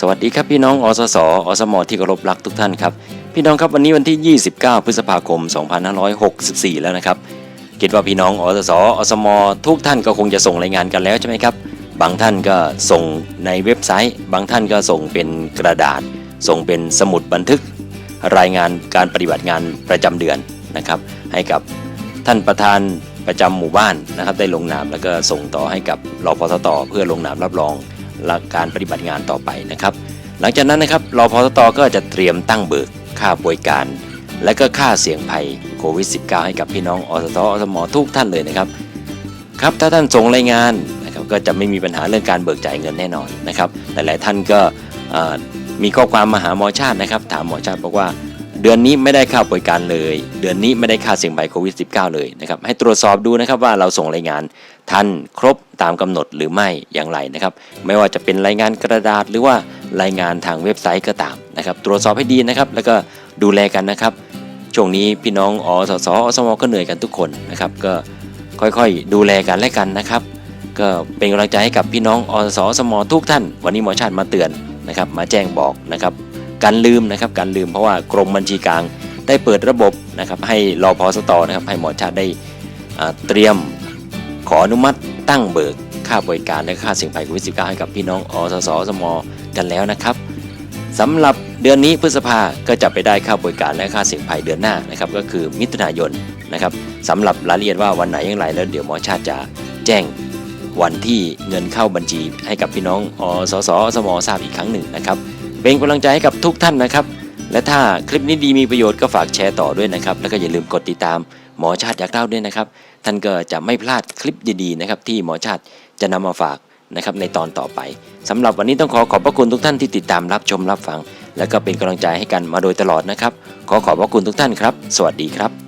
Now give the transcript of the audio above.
สวัสดีครับพี่น้องอสสอสมที่เคารพรักทุกท่านครับ พี่น้องครับวันนี้วันที่ 29 พฤษภาคม 2564 แล้วนะครับคิดว่าพี่น้องอสสอสมทุกท่านก็คงจะส่งรายงานกันแล้วใช่ไหมครับ บางท่านก็ส่งในเว็บไซต์ บางท่านก็ส่งเป็นกระดาษ ส่งเป็นสมุดบันทึก รายงานการปฏิบัติงานประจำเดือนนะครับ ให้กับท่านประธานประจำหมู่บ้านนะครับ ได้ลงนามแล้วก็ส่งต่อให้กับรอพสตเพื่อลงนามรับรอง กการปฏิบัติงานต่อไปนะครับ หลังจากนั้นนะครับรอพสตก็จะเตรียมตั้งเบิกค่าบริการ และก็ค่าเสี่ยงภัยโควิด -19 ให้กับพี่น้องอสตอสมอทุกท่านเลยนะครับครับถ้าท่านส่งรายงานนะครับก็จะไม่มีปัญหาเรื่องการเบิกจ่ายเงินแน่นอนนะครับหลายๆท่านก็มีข้อความมาหาหมอชาตินะครับ ถามหมอชาติบอกว่า เดือนนี้ไม่ได้ค่าบริการเลย เดือนนี้ไม่ได้ค่าเสี่ยงภัยโควิด -19 เลยนะครับให้ตรวจสอบดูนะครับว่าเราส่งรายงานทันครบตามกำหนดหรือไม่อย่างไรนะครับไม่ว่าจะเป็นรายงานกระดาษหรือว่ารายงานทางเว็บไซต์ก็ตามนะครับตรวจสอบให้ดีนะครับแล้วก็ดูแลกันนะครับช่วงนี้พี่น้องอสสอสมก็เหนื่อยกันทุกคนนะครับก็ค่อยๆ ดูแลกันและกันนะครับ ก็เป็นกำลังใจให้กับพี่น้องอสสมทุกท่าน วันนี้หมอชาติมาเตือนนะครับมาแจ้งบอกนะครับ การลืมนะครับการลืมเพราะว่ากรมบัญชีกลางได้เปิดระบบนะครับให้รอพอสตอนะครับให้หมอชาติได้เตรียมขออนุมัติตั้งเบิกค่าบริการและค่าสิ่งภัยโควิด -19 ให้กับพี่น้องอสสสมกันแล้วนะครับสำหรับเดือนนี้พฤษภาก็จะไปได้ค่าบริการและค่าเสี่ยงภัยเดือนหน้านะครับก็คือมิถุนายนนะครับสำหรับรายละเอียดว่าวันไหนอย่างไรแล้วเดี๋ยวหมอชาติจะแจ้งวันที่เงินเข้าบัญชีให้กับพี่น้องอสสสมทราบอีกครั้งหนึ่งนะครับ เป็นกำลังใจให้กับทุกท่านนะครับ และถ้าคลิปนี้ดีมีประโยชน์ก็ฝากแชร์ต่อด้วยนะครับ แล้วก็อย่าลืมกดติดตามหมอชาติอยากเล่าด้วยนะครับ ท่านก็จะไม่พลาดคลิปดีๆนะครับที่หมอชาติจะนำมาฝากนะครับในตอนต่อไปสำหรับวันนี้ต้องขอขอบพระคุณทุกท่านที่ติดตามรับชมรับฟัง และก็เป็นกำลังใจให้กันมาโดยตลอดนะครับ ขอขอบพระคุณทุกท่านครับ สวัสดีครับ